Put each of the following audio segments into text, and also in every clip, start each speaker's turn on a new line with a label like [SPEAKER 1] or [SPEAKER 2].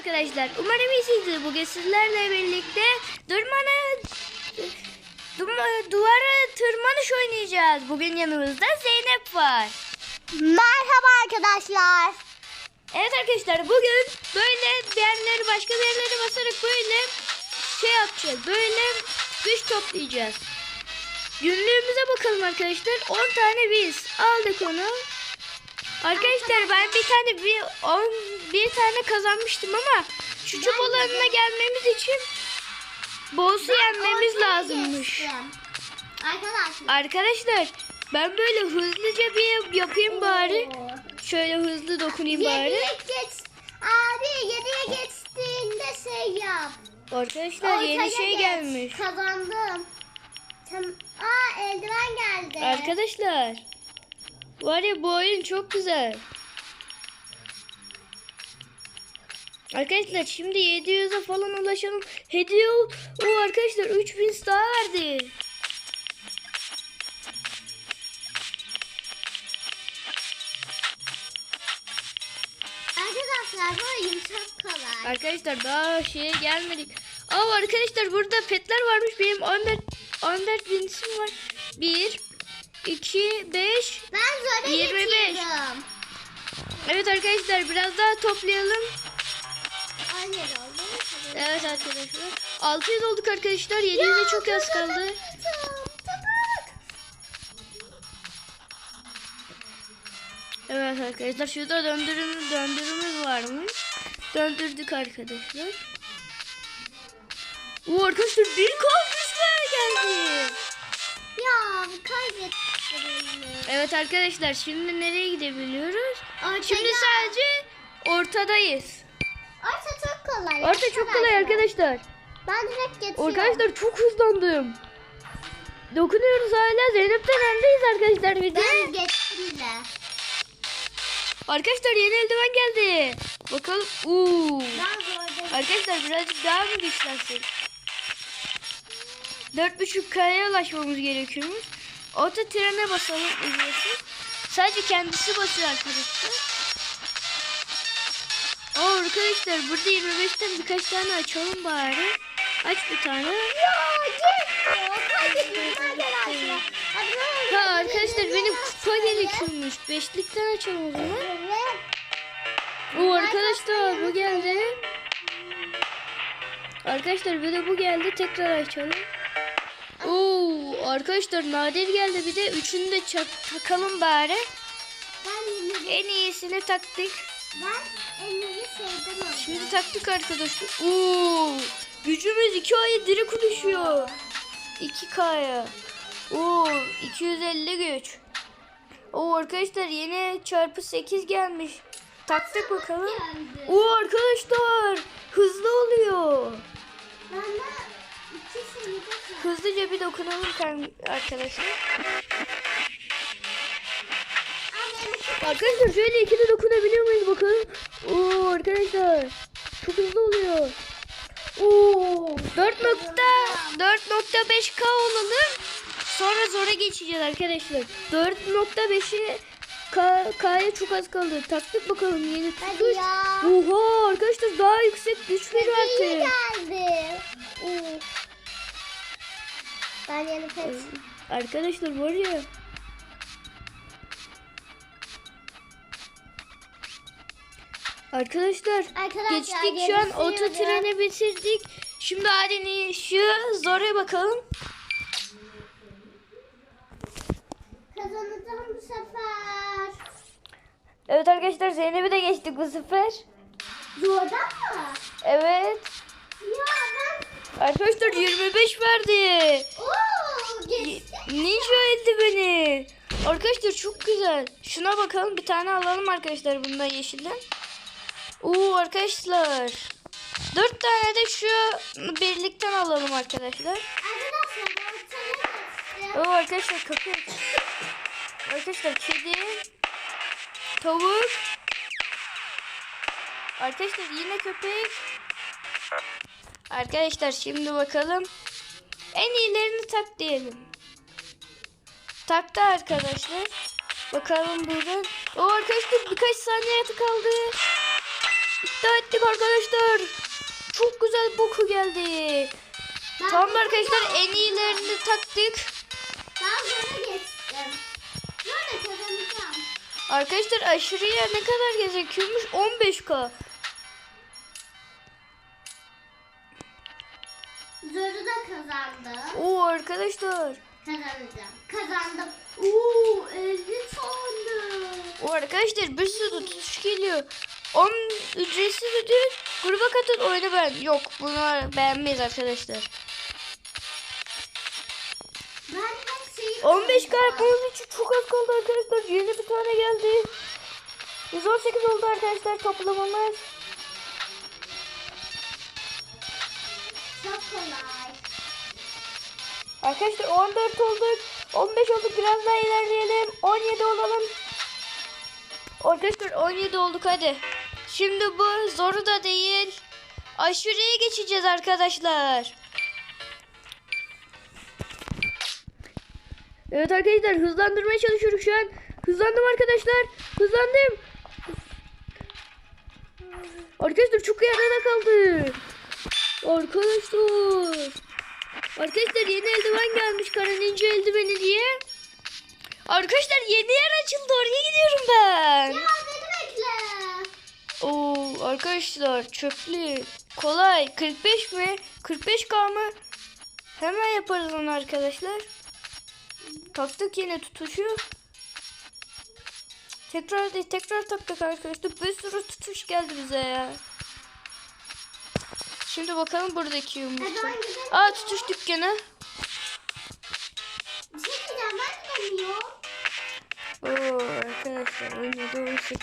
[SPEAKER 1] arkadaşlar. Umarım iyisinizdir. Bugün sizlerle birlikte durmanı duma- duvara tırmanış oynayacağız. Bugün yanımızda Zeynep var.
[SPEAKER 2] Merhaba arkadaşlar.
[SPEAKER 1] Evet arkadaşlar bugün böyle bir yerleri başka bir yerlere basarak böyle şey yapacağız. Böyle güç toplayacağız. Günlüğümüze bakalım arkadaşlar. 10 tane biz aldık onu. Arkadaşlar ben bir tane bir 10 bir tane kazanmıştım ama şu çup alanına gelmemiz için boss'u yenmemiz lazımmış.
[SPEAKER 2] Arkadaşlar.
[SPEAKER 1] Arkadaşlar ben böyle hızlıca bir yapayım bari. Şöyle hızlı dokunayım bari.
[SPEAKER 2] Yediye geç. Abi yediye geçtiğinde şey yap.
[SPEAKER 1] Arkadaşlar yeni
[SPEAKER 2] Ortaya
[SPEAKER 1] şey
[SPEAKER 2] geç.
[SPEAKER 1] gelmiş.
[SPEAKER 2] Kazandım. Tam, aa eldiven geldi.
[SPEAKER 1] Arkadaşlar var ya bu oyun çok güzel. Arkadaşlar şimdi 700'e falan ulaşalım. Hediye. O arkadaşlar 3000 daha verdi.
[SPEAKER 2] Arkadaşlar bu oyun çok kolay.
[SPEAKER 1] Arkadaşlar daha şeye gelmedik. Aa arkadaşlar burada petler varmış. 600 olduk arkadaşlar. 700'e çok az kaldı. Evet arkadaşlar şurada döndürümüz döndürümüz varmış. Döndürdük arkadaşlar. Oo arkadaşlar bir kalmışlar geldi.
[SPEAKER 2] Ya kaybettim.
[SPEAKER 1] Evet arkadaşlar şimdi nereye gidebiliyoruz?
[SPEAKER 2] Ortaya.
[SPEAKER 1] Şimdi sadece ortadayız.
[SPEAKER 2] Orta çok kolay.
[SPEAKER 1] Orta çok kolay arkadaşlar.
[SPEAKER 2] Ben direkt geçiyorum.
[SPEAKER 1] Arkadaşlar çok hızlandım. Dokunuyoruz hala Zeynep'ten öndeyiz arkadaşlar bir de.
[SPEAKER 2] Ben geçtim de.
[SPEAKER 1] Arkadaşlar yeni eldiven geldi. Bakalım. Uuu. Arkadaşlar birazcık daha mı güçlensek? 4.5K'ya ulaşmamız gerekiyormuş. Oto trene basalım ücretsiz. Sadece kendisi basıyor arkadaşlar. Aa arkadaşlar burada 25'ten birkaç tane açalım bari. Aç bir tane. Ha arkadaşlar benim kupa gerekiyormuş. Beşlikten açalım o zaman. Oo arkadaşlar bu geldi. Arkadaşlar bir de bu geldi. Tekrar açalım. Oo arkadaşlar nadir geldi. Bir de üçünü de çak- takalım bari. En iyisini taktık.
[SPEAKER 2] ben en iyi şeyden aldım.
[SPEAKER 1] Şimdi taktık arkadaşlar. Oo gücümüz 2 aya direkt ulaşıyor. 2K'ya. Oo 250 güç. Oo arkadaşlar yeni çarpı 8 gelmiş. Taktık bakalım. Oo arkadaşlar hızlı oluyor. Hızlıca bir dokunalım arkadaşlar. Arkadaşlar şöyle ikide dokunabiliyor muyuz bakalım. Oo arkadaşlar çok hızlı oluyor. Oo 4.4.5K olalım. Sonra zora geçeceğiz arkadaşlar. 4.5'i K, K'ya çok az kaldı. Taktık bakalım yeni tutuş. Oha arkadaşlar daha yüksek güç veriyor artık.
[SPEAKER 2] Ben yeni pet.
[SPEAKER 1] Arkadaşlar var ya. Arkadaşlar,
[SPEAKER 2] Arkadaşlar,
[SPEAKER 1] geçtik şu an oto treni bitirdik. Şimdi hadi şu zora bakalım.
[SPEAKER 2] Kazanacağım bu sefer.
[SPEAKER 1] Evet arkadaşlar Zeynep'i de geçtik bu sefer.
[SPEAKER 2] Zorda mı?
[SPEAKER 1] Evet.
[SPEAKER 2] Ya ben...
[SPEAKER 1] Arkadaşlar 25 verdi.
[SPEAKER 2] Oo geçtim.
[SPEAKER 1] Ninja eldiveni. Arkadaşlar çok güzel. Şuna bakalım bir tane alalım arkadaşlar bundan yeşilden. Oo arkadaşlar. Dört tane de şu birlikten alalım arkadaşlar.
[SPEAKER 2] Arkadaşlar.
[SPEAKER 1] Oo arkadaşlar kapı. Arkadaşlar kedi. Tavuk. Arkadaşlar yine köpek. Arkadaşlar şimdi bakalım. En iyilerini tak diyelim. Taktı arkadaşlar. Bakalım buradan. O arkadaşlar birkaç saniye kaldı. İddia ettik arkadaşlar. Çok güzel boku geldi.
[SPEAKER 2] Ben
[SPEAKER 1] Tamam arkadaşlar
[SPEAKER 2] da-
[SPEAKER 1] en iyilerini taktık.
[SPEAKER 2] Ben böyle geçtim. Böyle kazanacağım.
[SPEAKER 1] Arkadaşlar aşırıya ne kadar gerekiyormuş? 15k.
[SPEAKER 2] Zoru da kazandım.
[SPEAKER 1] Oo arkadaşlar.
[SPEAKER 2] Kazanacağım. Kazandım. Oo 50 tane.
[SPEAKER 1] O arkadaşlar bir sürü tutuş geliyor. 10 ücretsiz ödül. Gruba katıl oyunu ben. Yok bunu beğenmeyiz arkadaşlar.
[SPEAKER 2] Ben her şeyi
[SPEAKER 1] 15
[SPEAKER 2] kazandım.
[SPEAKER 1] yapmamız için çok az kaldı arkadaşlar. Yeni bir tane geldi. 118 oldu arkadaşlar toplamamız.
[SPEAKER 2] Çok kolay.
[SPEAKER 1] Arkadaşlar 14 olduk. 15 olduk. Biraz daha ilerleyelim. 17 olalım. Arkadaşlar 17 olduk hadi. Şimdi bu zoru da değil. Aşırıya geçeceğiz arkadaşlar. Evet arkadaşlar hızlandırmaya çalışıyoruz şu an. Hızlandım arkadaşlar. Hızlandım. Arkadaşlar çok yarıda kaldı. Arkadaşlar. Arkadaşlar yeni eldiven gelmiş kara ninja eldiveni diye. Arkadaşlar yeni yer açıldı oraya gidiyorum ben.
[SPEAKER 2] Ya.
[SPEAKER 1] Oo arkadaşlar çöplü. Kolay. 45 mi? 45k mı? Hemen yaparız onu arkadaşlar. Taktık yine tutuşu. Tekrar değil tekrar taktık arkadaşlar. Bir sürü tutuş geldi bize ya. Şimdi bakalım buradaki yumurta. Aa tutuş dükkanı.
[SPEAKER 2] Bir şey diyeceğim ben gidemiyorum.
[SPEAKER 1] Oo arkadaşlar 17 18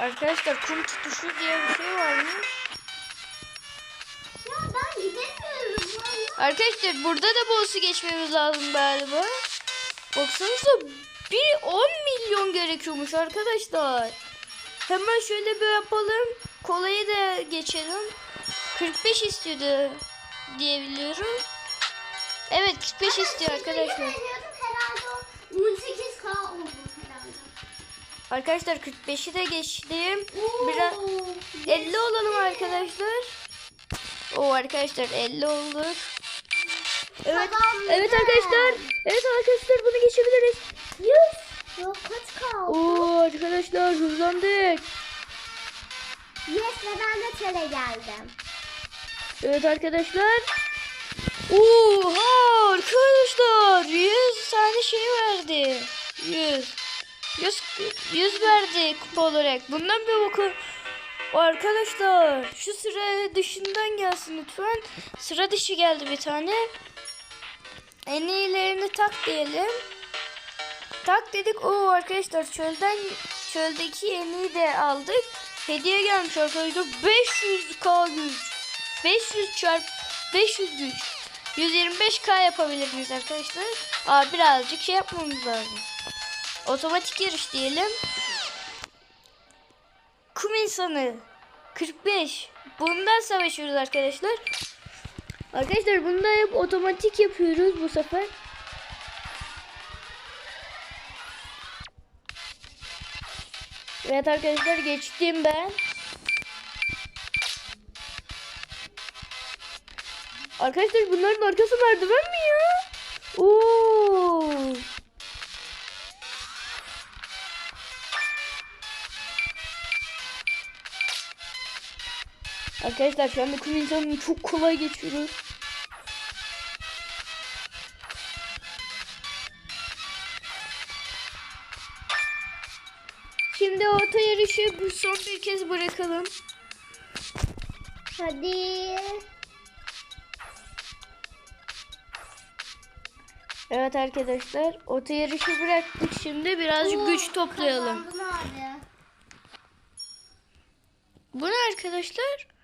[SPEAKER 1] Arkadaşlar kum tutuşu diye bir şey varmış.
[SPEAKER 2] Ya ben gidemiyorum. Vallahi.
[SPEAKER 1] Arkadaşlar burada da boss'u geçmemiz lazım galiba. Baksanıza bir 10 milyon gerekiyormuş arkadaşlar. Hemen şöyle bir yapalım. Kolayı da geçelim. 45 istiyordu diye biliyorum. Evet 45 istiyor arkadaşlar.
[SPEAKER 2] Yemin
[SPEAKER 1] Arkadaşlar 45'i de geçtim. Biraz 50 olalım arkadaşlar. O arkadaşlar 50 olduk. Evet. Evet arkadaşlar. Evet arkadaşlar bunu geçebiliriz.
[SPEAKER 2] Yüz. Yok kaç kaldı?
[SPEAKER 1] Oo arkadaşlar hızlandık.
[SPEAKER 2] Yes ve ben de tele geldim.
[SPEAKER 1] Evet arkadaşlar. Oha arkadaşlar 100 tane şey verdi. 100. 100, 100 verdi kupa olarak. Bundan bir bakın. Arkadaşlar şu sıra dışından gelsin lütfen. Sıra dışı geldi bir tane. En iyilerini tak diyelim. Tak dedik. Oo arkadaşlar çölden çöldeki en iyi de aldık. Hediye gelmiş arkadaşlar. 500k güç. 500 çarp 500 güç. 125k yapabilir miyiz arkadaşlar? Aa birazcık şey yapmamız lazım. Otomatik yarış diyelim. Kum insanı 45. Bundan savaşıyoruz arkadaşlar. Arkadaşlar bunu da hep otomatik yapıyoruz bu sefer. Evet arkadaşlar geçtim ben. Arkadaşlar bunların arkası merdiven mi ya? Oo. Arkadaşlar şu anda kum insanını çok kolay geçiyoruz. Şimdi orta yarışı bu son bir kez bırakalım.
[SPEAKER 2] Hadi.
[SPEAKER 1] Evet arkadaşlar orta yarışı bıraktık şimdi birazcık
[SPEAKER 2] Oo,
[SPEAKER 1] güç toplayalım. Bu ne arkadaşlar?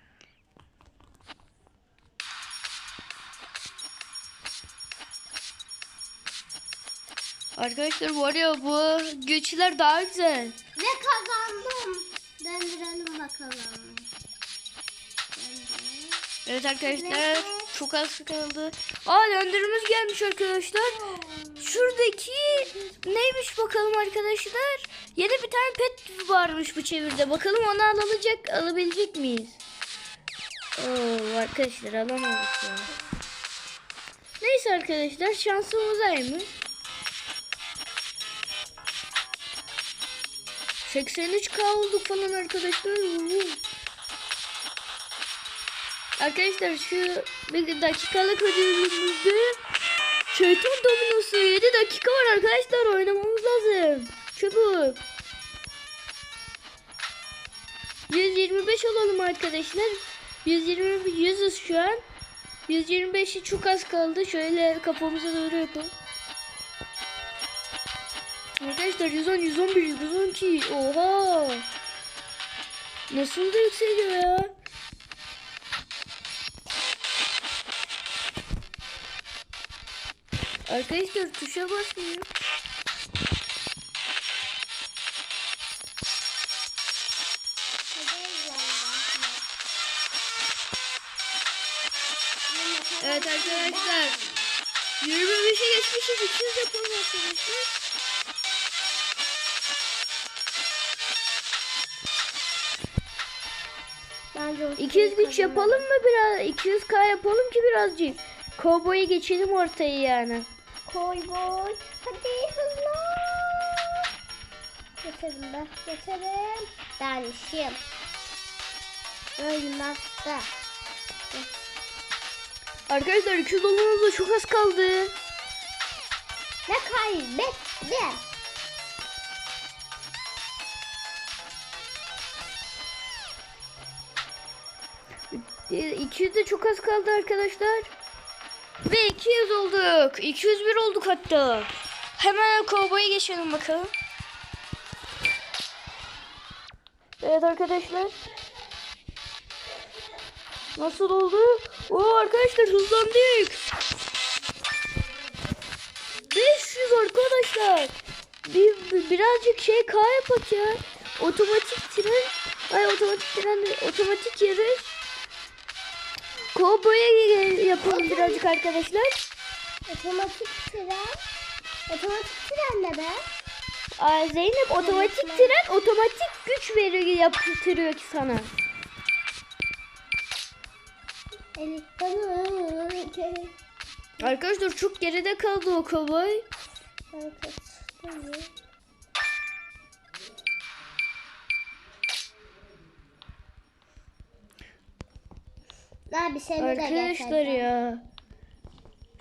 [SPEAKER 1] Arkadaşlar var ya bu güçler daha güzel.
[SPEAKER 2] Ve kazandım. Döndürelim bakalım.
[SPEAKER 1] Evet arkadaşlar çok az kaldı. Aa döndürümüz gelmiş arkadaşlar. Şuradaki neymiş bakalım arkadaşlar. Yeni bir tane pet varmış bu çevirde. Bakalım onu alacak, alabilecek miyiz? Oo, arkadaşlar alamadık ya. Neyse arkadaşlar şansımız 83k olduk falan arkadaşlar. Arkadaşlar şu bir dakikalık ödülümüzde şeytan dominosu 7 dakika var arkadaşlar oynamamız lazım. Çabuk. 125 olalım arkadaşlar. 120 100'üz şu an. 125'i çok az kaldı. Şöyle kafamıza doğru yapalım. Arkadaşlar 110, 111, 112. Oha. Nasıl da yükseliyor ya? Arkadaşlar tuşa basmıyor. Evet arkadaşlar. 25'e geçmişiz. 200 yapalım arkadaşlar. 200 güç yapalım mı biraz? 200k yapalım ki birazcık. Kovboyu geçelim ortaya yani.
[SPEAKER 2] Koy boy. Hadi hızlı. Geçelim ben. Geçelim. Dermişim. Ölmezse.
[SPEAKER 1] Arkadaşlar 200 olmamıza çok az kaldı.
[SPEAKER 2] Ne kaybetti?
[SPEAKER 1] 200 de çok az kaldı arkadaşlar. Ve 200 olduk. 201 olduk hatta. Hemen kovboya geçelim bakalım. Evet arkadaşlar. Nasıl oldu? Oo arkadaşlar hızlandık. 500 arkadaşlar. Bir, bir- birazcık şey K yapak ya. Otomatik tren. Ay otomatik tren Otomatik yarış. Kovboya yapalım birazcık arkadaşlar.
[SPEAKER 2] Otomatik tren. Otomatik tren ne be?
[SPEAKER 1] Aa, Zeynep otomatik tren otomatik güç veriyor yaptırıyor ki sana. Arkadaşlar çok geride kaldı o kovboy.
[SPEAKER 2] Abi seni de
[SPEAKER 1] Arkadaşlar ya.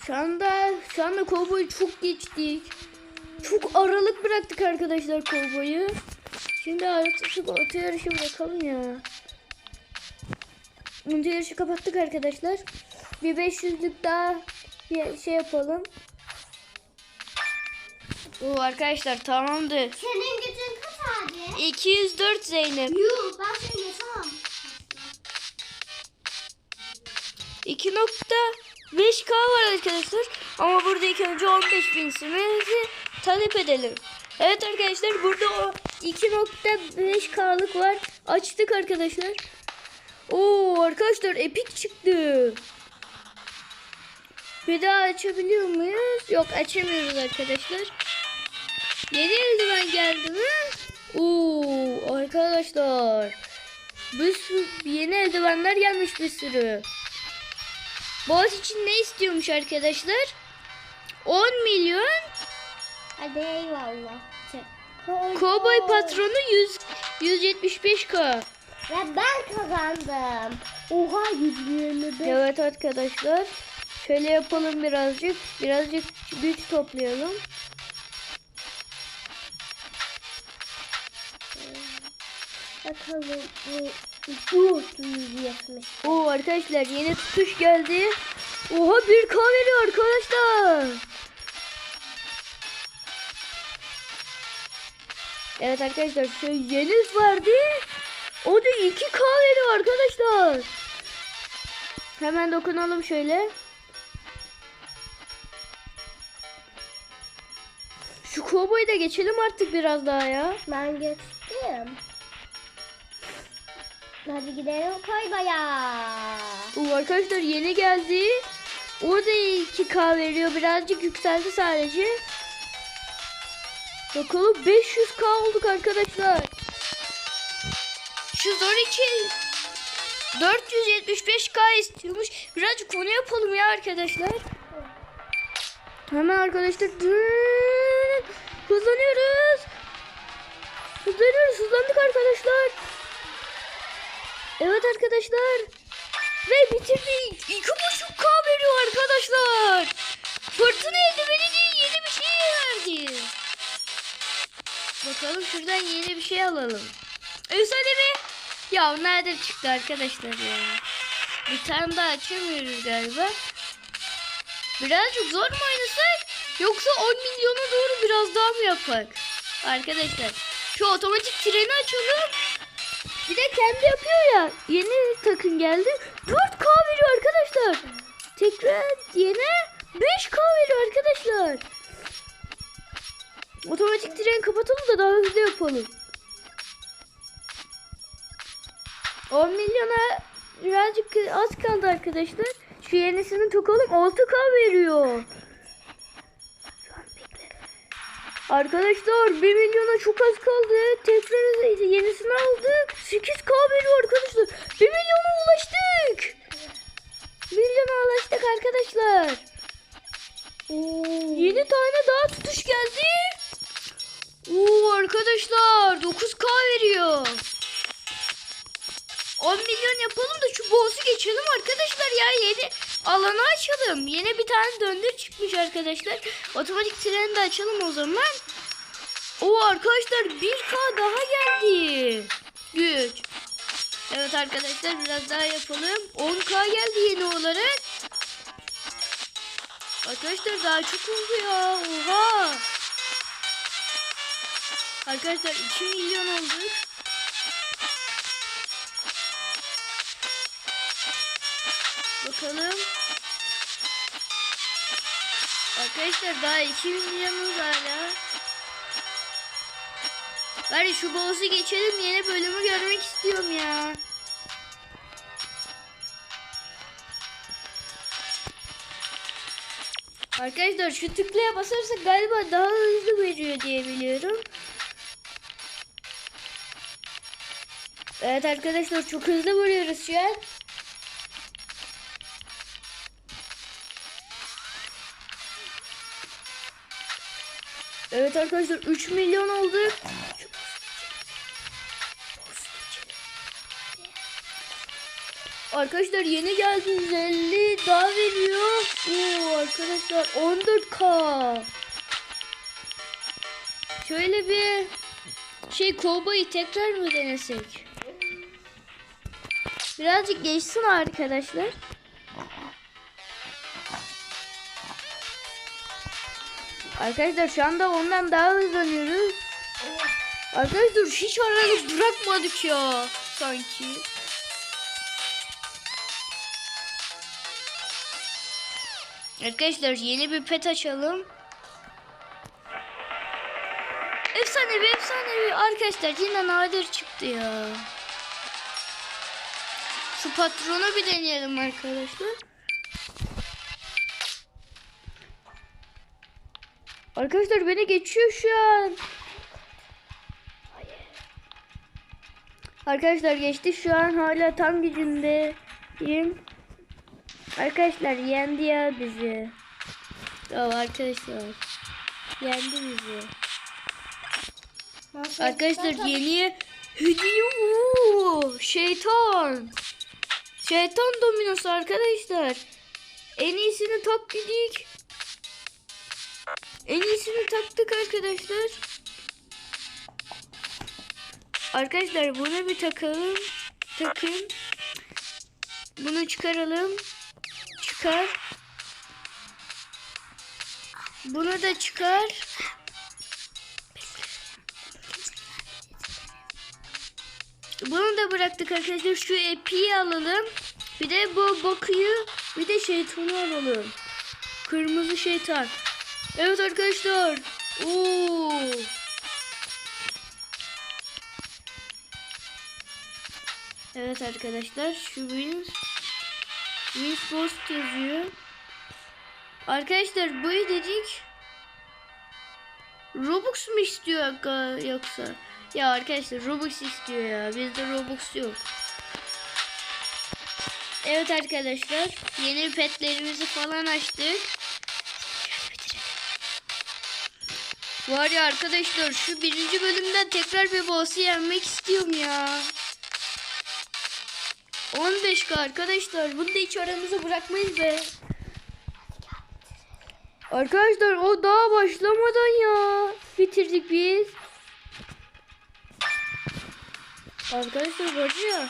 [SPEAKER 1] Şu anda şu anda kovboyu çok geçtik. Çok aralık bıraktık arkadaşlar kovboyu. Şimdi artık oto yarışı bırakalım ya. Oto yarışı kapattık arkadaşlar. Bir 500'lük daha bir şey yapalım. Oo arkadaşlar tamamdır.
[SPEAKER 2] Senin gücün kaç abi?
[SPEAKER 1] 204 Zeynep.
[SPEAKER 2] Yuh ben seni yaşamam.
[SPEAKER 1] 2.5K var arkadaşlar. Ama burada ilk önce 15 bin simimizi talep edelim. Evet arkadaşlar burada o 2.5K'lık var. Açtık arkadaşlar. Oo arkadaşlar epik çıktı. Bir daha açabiliyor muyuz? Yok açamıyoruz arkadaşlar. Yeni eldiven geldi mi? Oo arkadaşlar. Bir yeni eldivenler gelmiş bir sürü. Boğaz için ne istiyormuş arkadaşlar? 10 milyon.
[SPEAKER 2] Hadi eyvallah.
[SPEAKER 1] Cowboy patronu 100 175k.
[SPEAKER 2] Ve ben kazandım. Oha 125.
[SPEAKER 1] Evet arkadaşlar. Şöyle yapalım birazcık. Birazcık güç toplayalım.
[SPEAKER 2] Bakalım 170.
[SPEAKER 1] Oo arkadaşlar yeni tutuş geldi. Oha 1k veriyor arkadaşlar. Evet arkadaşlar şu Yeniz vardı. O da 2k veriyor arkadaşlar. Hemen dokunalım şöyle. Şu kovboyu da geçelim artık biraz daha ya.
[SPEAKER 2] Ben geçtim. Hadi gidelim Koyba'ya.
[SPEAKER 1] Oo, arkadaşlar yeni geldi. O da 2k veriyor. Birazcık yükseldi sadece. Bakalım 500k olduk arkadaşlar. Şu zor için 475k istiyormuş. Birazcık onu yapalım ya arkadaşlar. Hemen arkadaşlar hızlanıyoruz. Hızlanıyoruz hızlandık arkadaşlar. Evet arkadaşlar. Ve bitirdik. İki buçuk K veriyor arkadaşlar. Fırtına eldiveni diye yeni bir şey verdi. Bakalım şuradan yeni bir şey alalım. Efsanevi. Ya nerede çıktı arkadaşlar ya. Bir tane daha açamıyoruz galiba. Birazcık zor mu oynasak? Yoksa 10 milyona doğru biraz daha mı yapak? Arkadaşlar şu otomatik treni açalım. Bir de kendi yapıyor ya. Yeni takım geldi. 4K veriyor arkadaşlar. Tekrar yine 5K veriyor arkadaşlar. Otomatik tren kapatalım da daha hızlı yapalım. 10 milyona birazcık az kaldı arkadaşlar. Şu yenisini tokalım 6K veriyor. Arkadaşlar 1 milyona çok az kaldı. Tekrar yenisini aldık. 8K veriyor arkadaşlar. 1 milyona ulaştık. 1 milyona ulaştık arkadaşlar. Yeni tane daha tutuş geldi. Oo arkadaşlar 9K veriyor. 10 milyon yapalım da şu boss'u geçelim arkadaşlar ya yeni alanı açalım. Yeni bir tane döndür çıkmış arkadaşlar. Otomatik treni de açalım o zaman. O arkadaşlar 1K daha geldi. Güç. Evet arkadaşlar biraz daha yapalım. 10K geldi yeni olarak. Arkadaşlar daha çok oldu ya. Oha. Arkadaşlar 2 milyon olduk. Bakalım. Arkadaşlar daha 2 milyonumuz hala. Bari şu boss'u geçelim yeni bölümü görmek istiyorum ya. Arkadaşlar şu tıklaya basarsak galiba daha hızlı veriyor diye biliyorum. Evet arkadaşlar çok hızlı vuruyoruz şu an. Evet arkadaşlar 3 milyon olduk. Arkadaşlar yeni geldi 150 daha veriyor. Oo arkadaşlar 14k. Şöyle bir şey kovboyu tekrar mı denesek? Birazcık geçsin arkadaşlar. Arkadaşlar şu anda ondan daha hızlanıyoruz. Arkadaşlar hiç arada bırakmadık ya sanki. Arkadaşlar yeni bir pet açalım. Efsanevi efsanevi arkadaşlar yine nadir çıktı ya. Şu patronu bir deneyelim arkadaşlar. Arkadaşlar beni geçiyor şu an. Arkadaşlar geçti şu an hala tam gücündeyim. Arkadaşlar yendi ya bizi. Tamam arkadaşlar. Yendi bizi. Arkadaşlar yeni Oo, şeytan. Şeytan dominosu arkadaşlar. En iyisini tak dedik. En iyisini taktık arkadaşlar. Arkadaşlar bunu bir takalım. Takın. Bunu çıkaralım. Çıkar. Bunu da çıkar. Bunu da bıraktık arkadaşlar. Şu epiyi alalım. Bir de bu bakıyı bir de şeytanı alalım. Kırmızı şeytan. Evet arkadaşlar. Oo. Evet arkadaşlar şu Wins Wins Post yazıyor. Arkadaşlar bu dedik. Robux mu istiyor yoksa? Ya arkadaşlar Robux istiyor ya. Bizde Robux yok. Evet arkadaşlar. Yeni petlerimizi falan açtık. Var ya arkadaşlar şu birinci bölümden tekrar bir boss'u yenmek istiyorum ya. 15k arkadaşlar. Bunu da hiç aramıza bırakmayız be. Arkadaşlar o daha başlamadan ya bitirdik biz. Arkadaşlar var ya.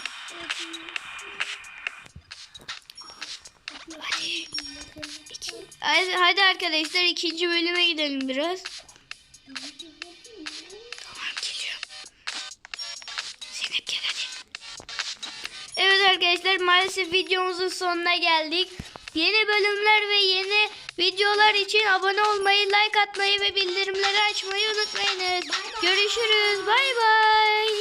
[SPEAKER 1] Hadi, hadi arkadaşlar ikinci bölüme gidelim biraz. Arkadaşlar maalesef videomuzun sonuna geldik. Yeni bölümler ve yeni videolar için abone olmayı, like atmayı ve bildirimleri açmayı unutmayınız. Görüşürüz. Bay bay.